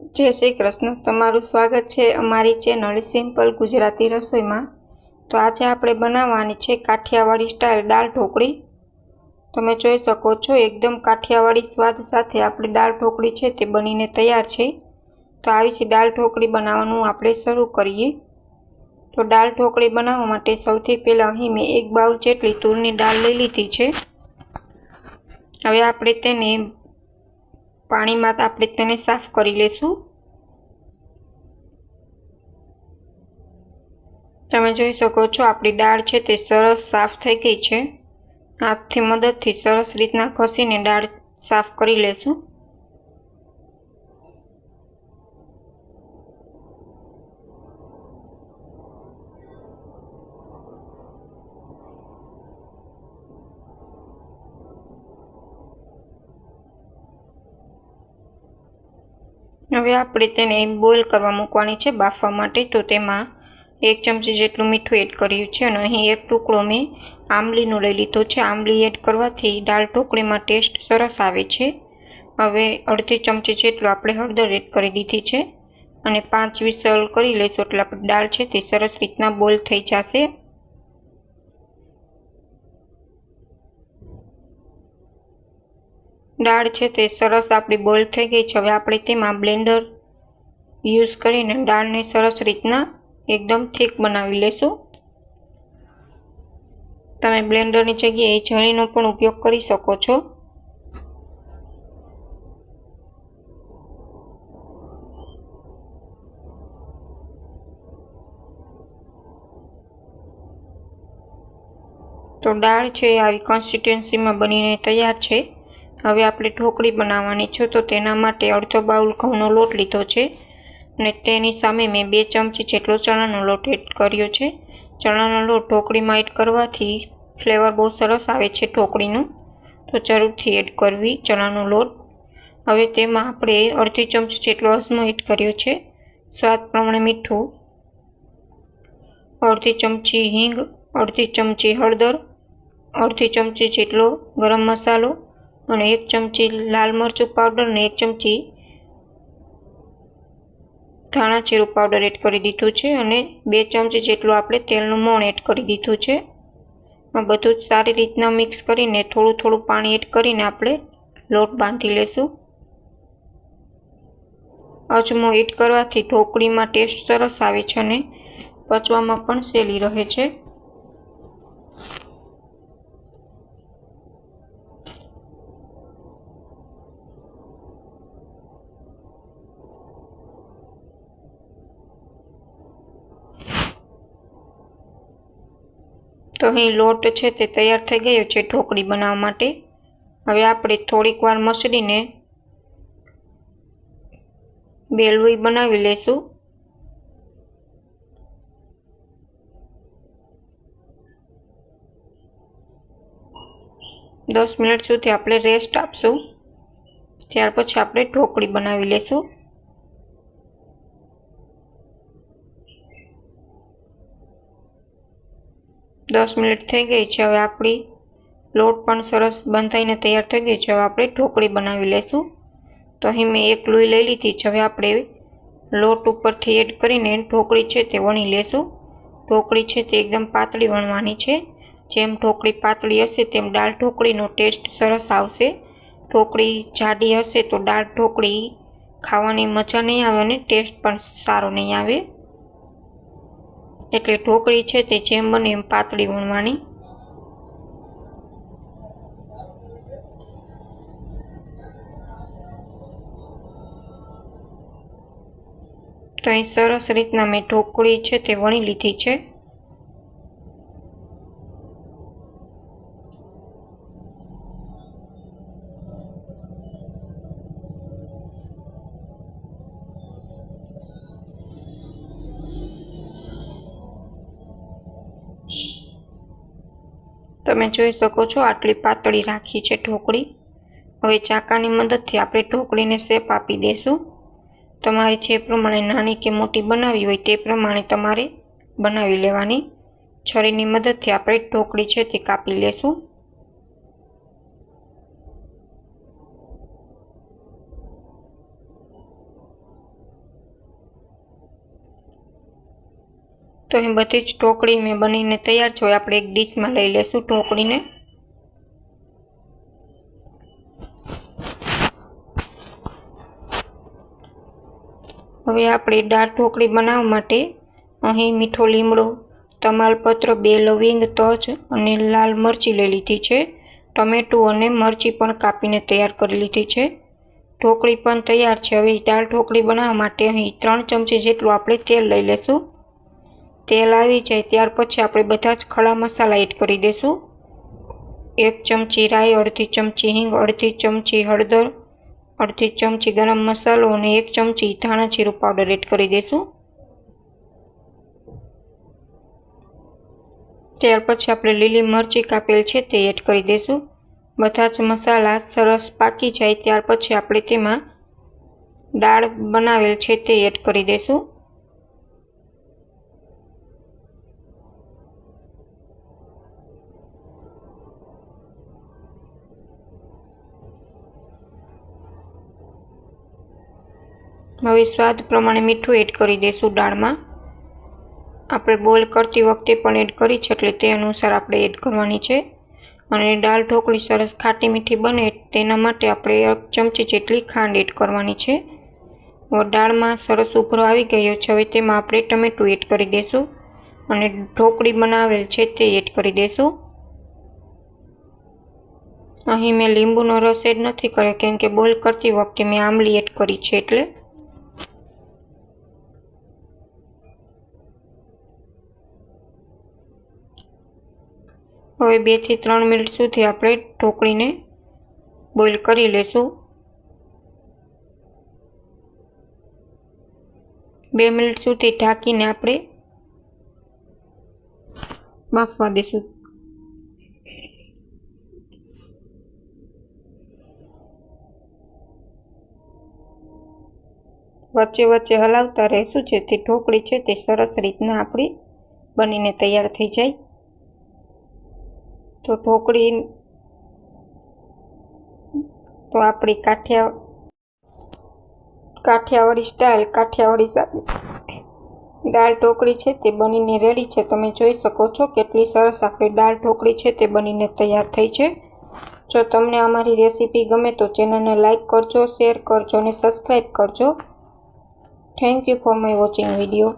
જય શ્રી કૃષ્ણ. તમારું સ્વાગત છે અમારી ચેનલ સિમ્પલ ગુજરાતી રસોઈમાં. તો આજે આપણે બનાવવાની છે કાઠિયાવાડી સ્ટાઇલ દાળ ઢોકળી. તમે જોઈ શકો છો એકદમ કાઠિયાવાડી સ્વાદ સાથે આપણી દાળ ઢોકળી છે તે બનીને તૈયાર છે. તો આવી છે દાળ ઢોકળી બનાવવાનું આપણે શરૂ કરીએ. તો દાળ ઢોકળી બનાવવા માટે સૌથી પહેલાં અહીં મેં એક બાઉલ જેટલી તુરની દાળ લઈ લીધી છે. હવે આપણે તેને પાણીમાં આપણે તેને સાફ કરી લેશું. તમે જોઈ શકો છો, આપણી દાળ છે તે સરસ સાફ થઈ ગઈ છે. હાથથી મદદથી સરસ રીતના ઘસીને દાળ સાફ કરી લેશું. હવે આપણે તેને બોઇલ કરવા મૂકવાની છે બાફવા માટે. તો તેમાં એક ચમચી જેટલું મીઠું એડ કર્યું છે અને અહીં એક ટુકડો મેં આંબલીનો લઈ લીધો છે. આંબલી એડ કરવાથી દાળ ઢોકળીમાં ટેસ્ટ સરસ આવે છે. હવે અડધી ચમચી જેટલું આપણે હળદર એડ કરી દીધી છે. અને પાંચ વિસલ કરી લઈશું એટલે આપણી દાળ છે તે સરસ રીતના બોઇલ થઈ જશે. દાળ છે તે સરસ આપણી બોઇલ થઈ ગઈ છે. હવે આપણે તેમાં બ્લેન્ડર યુઝ કરીને દાળને સરસ રીતના એકદમ થીક બનાવી લેશું. તમે બ્લેન્ડરની જગ્યાએ જણીનો પણ ઉપયોગ કરી શકો છો. તો દાળ છે આવી કન્સિસ્ટન્સીમાં બનીને તૈયાર છે. હવે આપણે ઢોકળી બનાવવાની છે તો તેના માટે અડધો બાઉલ ઘઉંનો લોટ લીધો છે અને તેની સામે મેં બે ચમચી જેટલો ચણાનો લોટ એડ કર્યો છે. ચણાનો લોટ ઢોકળીમાં એડ કરવાથી ફ્લેવર બહુ સરસ આવે છે ઢોકળીનું. તો જરૂરથી એડ કરવી ચણાનો લોટ. હવે તેમાં આપણે અડધી ચમચી જેટલો અજમો એડ કર્યો છે. સ્વાદ પ્રમાણે મીઠું. અડધી ચમચી હિંગ, અડધી ચમચી હળદર, અડધી ચમચી જેટલો ગરમ મસાલો અને એક ચમચી લાલ મરચું પાવડર અને એક ચમચી ધાણા જીરું પાવડર એડ કરી દીધું છે અને બે ચમચી જેટલું આપણે તેલનું મોણ એડ કરી દીધું છે. આ બધું સારી રીતના મિક્સ કરીને થોડું થોડું પાણી એડ કરીને આપણે લોટ બાંધી લેશું. અજમો એડ કરવાથી ઢોકળીમાં ટેસ્ટ સરસ આવે છે અને પચવામાં પણ સહેલી રહે છે. તો અહીં લોટ છે તે તૈયાર થઈ ગયો છે ઢોકળી બનાવવા માટે. હવે આપણે થોડીક વાર મસળીને બેલવી બનાવી લેશું. દસ મિનિટ સુધી આપણે રેસ્ટ આપશું. ત્યાર પછી આપણે ઢોકળી બનાવી લેશું. દસ મિનિટ થઈ ગઈ છે. હવે આપણી લોટ પણ સરસ બંધાઈને તૈયાર થઈ ગઈ છે. હવે આપણે ઢોકળી બનાવી લઈશું તો અહીં મેં એક લોહી લઈ લીધી છે. હવે આપણે લોટ ઉપરથી એડ કરીને ઢોકળી છે તે વણી લેશું. ઢોકળી છે તે એકદમ પાતળી વણવાની છે. જેમ ઢોકળી પાતળી હશે, તેમ દાળ ઢોકળીનો ટેસ્ટ સરસ આવશે. ઢોકળી જાડી હશે તો દાળ ઢોકળી ખાવાની મજા નહીં આવે અને ટેસ્ટ પણ સારો નહીં આવે. એટલે ઢોકળી છે તે જેમ બને એમ પાતળી વણવાની તો અહીં સરસ રીતના મેં ઢોકળી છે તે વણી લીધી છે. તમે જોઈ શકો છો આટલી પાતળી રાખી છે ઢોકળી. હવે ચાકાની મદદથી આપણે ઢોકળીને શેપ આપી દઈશું તમારે જે પ્રમાણે નાની કે મોટી બનાવી હોય તે પ્રમાણે તમારે બનાવી લેવાની. છરીની મદદથી આપણે ઢોકળી છે તે કાપી લેશું. તો અહીં બધી જ ઢોકળી મેં બનીને તૈયાર છે. આપણે એક ડીશમાં લઈ લેશું ઢોકળીને. હવે આપણે દાળ ઢોકળી બનાવવા માટે અહીં મીઠો લીમડો, તમાલપત્ર, બે લવિંગ તજ અને લાલ મરચી લઈ લીધી છે. ટમેટું અને મરચી પણ કાપીને તૈયાર કરી લીધી છે. ઢોકળી પણ તૈયાર છે. હવે દાળ ઢોકળી બનાવવા માટે અહીં ત્રણ ચમચી જેટલું આપણે તેલ લઈ લેશું. તેલ આવી જાય ત્યાર પછી આપણે બધા જ ખડા મસાલા એડ કરી દઈશું એક ચમચી રાઈ, અડધી ચમચી હિંગ, અડધી ચમચી હળદર, અડધી ચમચી ગરમ મસાલો અને એક ચમચી ધાણા જીરું પાવડર એડ કરી દઈશું ત્યાર પછી આપણે લીલી મરચી કાપેલ છે તે એડ કરી દઈશું બધા જ મસાલા સરસ પાકી જાય ત્યાર પછી આપણે તેમાં દાળ બનાવેલ છે તે એડ કરી દઈશું હવે સ્વાદ પ્રમાણે મીઠું એડ કરી દઈશું દાળમાં. આપણે બોઇલ કરતી વખતે પણ એડ કરી છે, એટલે તે અનુસાર આપણે એડ કરવાની છે. અને દાળ ઢોકળી સરસ ખાટી મીઠી બને તેના માટે આપણે એક ચમચી જેટલી ખાંડ એડ કરવાની છે. દાળમાં સરસ ઉભરો આવી ગયો છે, હવે તેમાં આપણે ટમેટું એડ કરી દઈશું અને ઢોકળી બનાવેલ છે તે એડ કરી દઈશું અહીં મેં લીંબુનો રસ એડ નથી કર્યો, કેમ કે બોઇલ કરતી વખતે મેં આંબલી એડ કરી છે, એટલે હવે બેથી ત્રણ મિનિટ સુધી આપણે ઢોકળીને બોઇલ કરી લેશું. બે મિનિટ સુધી ઢાંકીને આપણે બાફવા દઈશું વચ્ચે વચ્ચે હલાવતા રહેશું જેથી ઢોકળી છે તે સરસ રીતના આપણી બનીને તૈયાર થઈ જાય. તો ઢોકળી તો આપણી કાઠિયા કાઠિયાવાડી સ્ટાઇલ કાઠિયાવાડી દાળ ઢોકળી છે તે બનીને રેડી છે. તમે જોઈ શકો છો કેટલી સરસ આપણી દાળ ઢોકળી છે તે બનીને તૈયાર થઈ છે. જો તમને અમારી રેસીપી ગમે તો ચેનલને લાઇક કરજો શેર કરજો અને સબસ્ક્રાઈબ કરજો. Thank you for my watching video